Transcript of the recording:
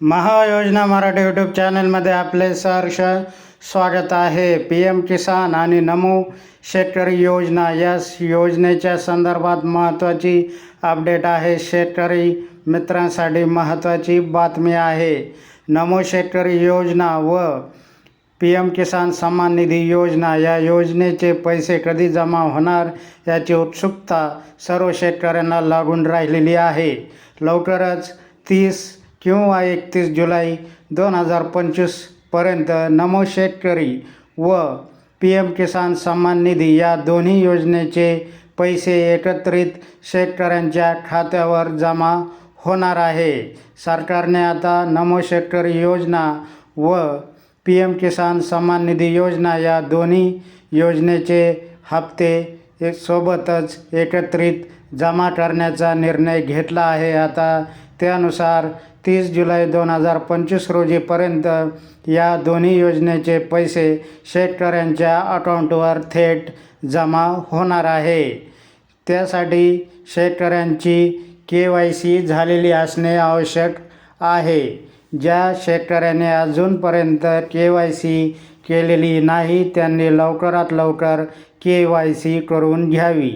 महायोजना Marathi YouTube चॅनलमध्ये आपले सहर्ष स्वागत आहे. पी एम किसान आणि नमो शेतकरी योजना या योजनेच्या संदर्भात महत्त्वाची अपडेट आहे. शेतकरी मित्रांसाठी महत्त्वाची बातमी आहे. नमो शेतकरी योजना व पी एम किसान सन्मान निधी योजना या योजनेचे पैसे कधी जमा होणार याची उत्सुकता सर्व शेतकऱ्यांना लागून राहिलेली आहे. लवकरच तीस किंवा एकतीस जुलै दोन हजार पंचवीसपर्यंत नमो शेतकरी व पी एम किसान सन्मान निधी या दोन्ही योजनेचे पैसे एकत्रित शेतकऱ्यांच्या खात्यावर जमा होणार आहे. सरकारने आता नमो शेतकरी योजना व पी एम किसान सन्मान निधी योजना या दोन्ही योजनेचे हप्ते सोबतच एकत्रित जमा करण्याचा निर्णय घेतला आहे. आता त्यानुसार तीस जुलै दोन हजार पंचवीस रोजीपर्यंत या दोन्ही योजनेचे पैसे शेतकऱ्यांच्या अकाउंटवर थेट जमा होणार आहे. त्यासाठी शेतकऱ्यांची के वाय सी झालेली असणे आवश्यक आहे. ज्या शेतकऱ्याने अजूनपर्यंत के वाय सी केलेली नाही त्यांनी लवकरात लवकर के वाय सी करून घ्यावी.